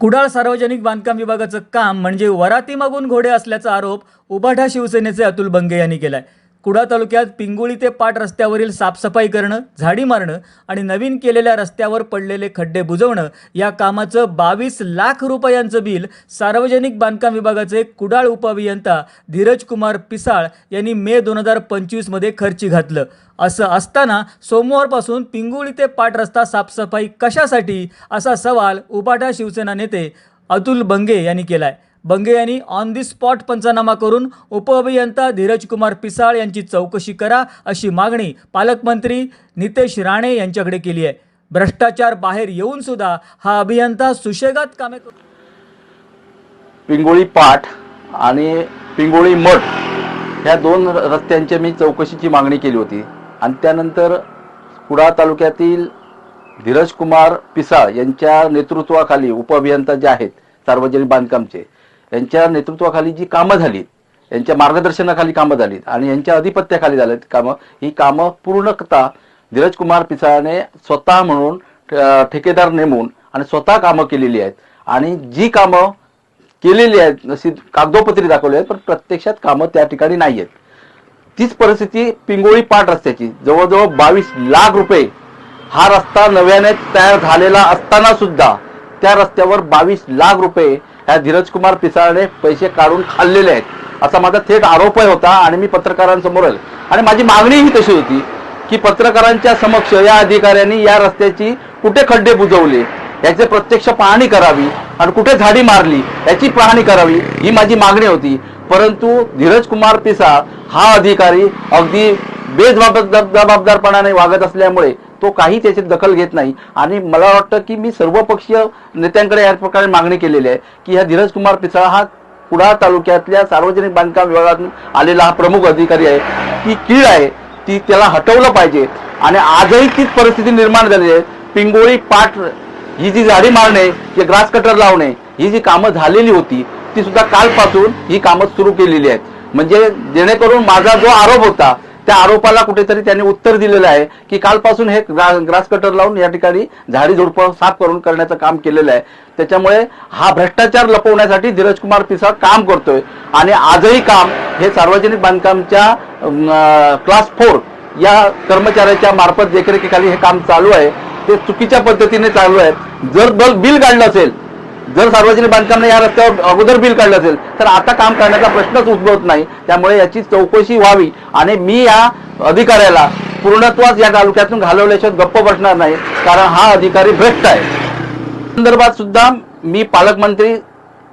कुडाळ सार्वजनिक बांधकाम विभागाचं काम म्हणजे वराती मागून घोडे असल्याचा आरोप उबाठा शिवसेनेचे अतुल बंगे यांनी केलाय. कुडा तालुक्यात पिंगुळी ते पाट रस्त्यावरील साफसफाई करणं झाडी मारणं आणि नवीन केलेल्या रस्त्यावर पडलेले खड्डे बुजवणं या कामाचं बावीस लाख रुपयांचं बिल सार्वजनिक बांधकाम विभागाचे कुडाळ उपअभियंता धीरज कुमार पिसाळ यांनी मे दोन हजार पंचवीसमध्ये खर्ची घातलं. असं असताना सोमवारपासून पिंगुळी ते पाट रस्ता साफसफाई कशासाठी? असा सवाल उपाटा शिवसेना नेते अतुल बंगे यांनी केला आहे बंगे यांनी ऑन दी स्पॉट पंचनामा करून उपअभियंता धीरज कुमार पिसाळ यांची चौकशी करा अशी मागणी पालकमंत्री नितेश राणे यांच्याकडे केली आहे. भ्रष्टाचार बाहेर येऊन सुद्धा हा अभियंता सुशेगात कामे करू पिंगोळी पाठ आणि पिंगोळी मठ ह्या दोन रस्त्यांच्या रस्त्यांची मी चौकशीची मागणी केली होती. आणि त्यानंतर कुडाळ तालुक्यातील धीरज कुमार पिसाळ यांच्या नेतृत्वाखाली उपअभियंता जे आहेत सार्वजनिक बांधकामचे यांच्या नेतृत्वाखाली जी कामं झाली यांच्या मार्गदर्शनाखाली कामं झालीत आणि यांच्या अधिपत्याखाली झालीत कामं ही कामं पूर्णतः धीरज कुमार पिसाळने स्वतः म्हणून ठेकेदार नेमून आणि स्वतः कामं केलेली आहेत. आणि जी कामं केलेली आहेत जशी कागदोपत्री दाखवली आहेत पण प्रत्यक्षात कामं त्या ठिकाणी नाही आहेत. तीच परिस्थिती पिंगोळी पाट रस्त्याची जवळजवळ बावीस लाख रुपये हा रस्ता नव्याने तयार झालेला असताना सुद्धा त्या रस्त्यावर बावीस लाख रुपये ह्या धीरज कुमार पिसाळने पैसे काढून खाल्लेले आहेत असा माझा थेट आरोपही होता आणि मी पत्रकारांसमोर आलो. आणि माझी मागणीही तशी होती की पत्रकारांच्या समक्ष या अधिकाऱ्यांनी या रस्त्याची कुठे खड्डे बुजवले याचे प्रत्यक्ष पाहणी करावी आणि कुठे झाडी मारली याची पाहणी करावी ही माझी मागणी होती परंतु धीरज कुमार पिसाळ हा अधिकारी अगदी बेजबाबदार जबाबदारपणाने वागत असल्यामुळे तो काही त्याची दखल घेत नाही. आणि मला वाटतं की मी सर्वपक्षीय नेत्यांकडे या प्रकारे मागणी केलेली आहे की ह्या धीरज कुमार पिसाळ हा कुडाळ तालुक्यातल्या सार्वजनिक बांधकाम विभागातून आलेला हा प्रमुख अधिकारी आहे. ती कीड आहे. ती त्याला हटवलं पाहिजे. आणि आजही तीच परिस्थिती निर्माण झाली आहे. पिंगोळी पाठ ही जी झाडी मारणे की ग्रास कटर लावणे ही जी कामं झालेली होती ती सुद्धा कालपासून ही कामं सुरू केलेली आहेत. म्हणजे जेणेकरून माझा जो आरोप होता त्या आरोपाला कुठेतरी त्यांनी उत्तर दिलेलं आहे की कालपासून हे ग्रा- ग्रास कटर लावून या ठिकाणी झाडी झुडपं साफ करून करण्याचं काम केलेलं आहे. त्याच्यामुळे हा भ्रष्टाचार लपवण्यासाठी धीरज कुमार पिसाळ काम करतोय. आणि आजही काम हे सार्वजनिक बांधकामच्या क्लास फोर या कर्मचाऱ्याच्या मार्फत देखरेखीखाली हे काम चालू आहे. ते चुकीच्या पद्धतीने चालू आहे जर बल बिल काढलं असेल जर सार्वजनिक बांधकामने या रस्त्यावर अगोदर बिल काढलं असेल तर आता काम करण्याचा प्रश्नच उद्भवत नाही. त्यामुळे याची चौकशी व्हावी आणि मी या अधिकाऱ्याला पूर्णत्वाच या तालुक्यातून घालवल्याशिवाय गप्प बसणार नाही कारण हा अधिकारी भ्रष्ट आहे. संदर्भात सुद्धा मी पालकमंत्री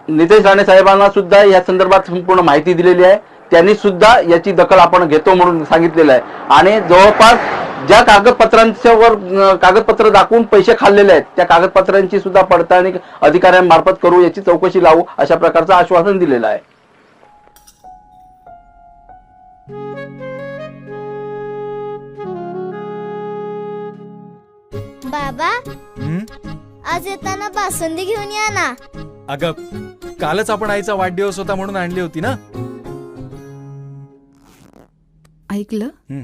नितेश राणे साहेबांना सुद्धा या संदर्भात संपूर्ण माहिती दिलेली आहे. त्यांनी सुद्धा याची दखल आपण घेतो म्हणून सांगितलेलं आहे. आणि जवळपास ज्या कागदपत्रांच्यावर कागदपत्र दाखवून पैसे खाल्लेले आहेत त्या कागदपत्रांची सुद्धा पडताळणी अधिकाऱ्यांमार्फत करू याची चौकशी लावू अशा प्रकारचं आश्वासन दिलेलं आहे बाबा हं? आज येताना बासुंदी घेऊन या ना अगं कालच आपण आईचा वाढदिवस होता म्हणून आणली होती ना ऐकलं हं.